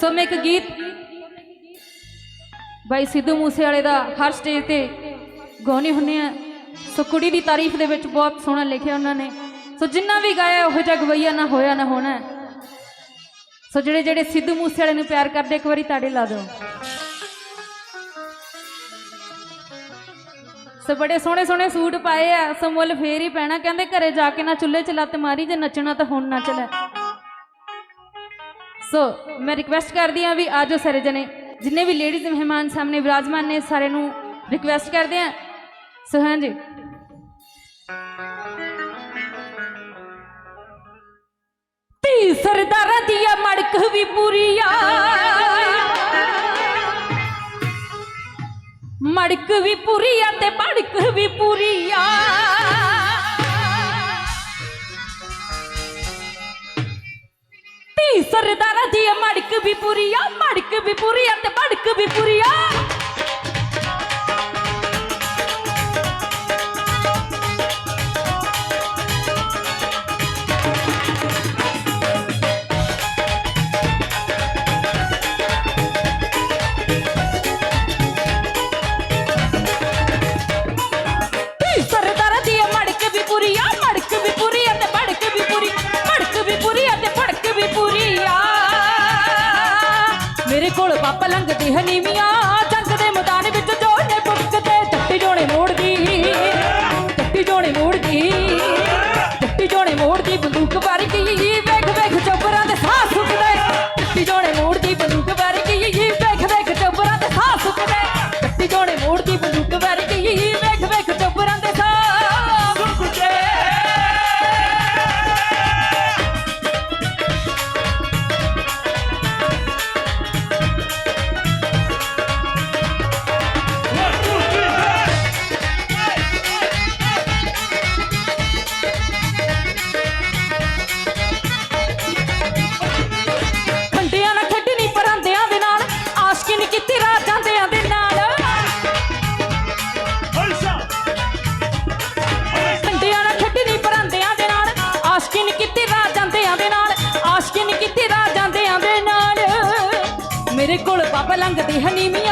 ਸੋ ਮੈਂ ਇੱਕ ਗੀਤ। ਬਾਈ ਸਿੱਧੂ ਮੂਸੇ ਵਾਲੇ ਦਾ ਹਰ ਸਟੇਜ ਤੇ ਗਾਉਣੇ ਹੁੰਨੇ ਆ। ਸੋ ਕੁੜੀ ਦੀ ਤਾਰੀਫ ਦੇ ਵਿੱਚ ਬਹੁਤ ਸੋਹਣਾ ਲਿਖਿਆ ਉਹਨਾਂ ਨੇ। ਸੋ ਜਿੰਨਾ ਵੀ ਗਾਇਆ, ਉਹ ਜਿਹਾ ਗਵਈਆ ਨਾ ਹੋਇਆ, ਨਾ ਹੋਣਾ। ਸੋ ਜਿਹੜੇ ਜਿਹੜੇ ਸਿੱਧੂ ਮੂਸੇ ਵਾਲੇ ਨੂੰ ਪਿਆਰ ਕਰਦੇ, ਇੱਕ ਵਾਰੀ ਤਾੜੇ ਲਾ ਦਿਓ। ਸੋ ਬੜੇ ਸੋਹਣੇ ਸੋਹਣੇ ਸੂਟ ਪਾਏ ਆ। ਸੋ ਮੁੱਲ ਫੇਰ ਹੀ ਪੈਣਾ। ਕਹਿੰਦੇ ਘਰੇ ਜਾ ਕੇ ਨਾ ਚੁੱਲ੍ਹੇ 'ਚ ਲੱਤ ਮਾਰੀ, ਜੇ ਨੱਚਣਾ ਤਾਂ ਹੁਣ ਨੱਚ ਲੈ ਸੋ ਮੈਂ ਰਿਕਵੈਸਟ ਕਰਦੀ ਹਾਂ ਵੀ ਆਜੋ ਸਾਰੇ ਜਣੇ। ਜਿੰਨੇ ਵੀ ਲੇਡੀਜ਼ ਮਹਿਮਾਨ ਸਾਹਮਣੇ ਵਿਰਾਜਮਾਨ ਨੇ ਸਾਰੇ ਨੂੰ ਰਿਕਵੈਸਟ ਕਰਦੇ ਹਾਂ। ਸੋ ਹਾਂ ਜੀ। ਸਰਦਾਰਾਂ ਦੀ ਆ ਮੜਕ ਵੀ ਪੂਰੀ ਆ ਮੜਕ ਵੀ ਪੂਰੀ ਆ ਤੇ ਮੜਕ ਵੀ ਪੂਰੀ ਆ ਤੀ ਸਰਦਾਰਾਂ ਦੀ ਮੜਕ ਵੀ ਪੂਰੀ ਆ ਮੜਕ ਵੀ ਪਾਪ ਲੰਘਦੀ ਹਨੀਮੀਆਂ ਕੋਲ ਪੱਪ ਲੰਘਦੀ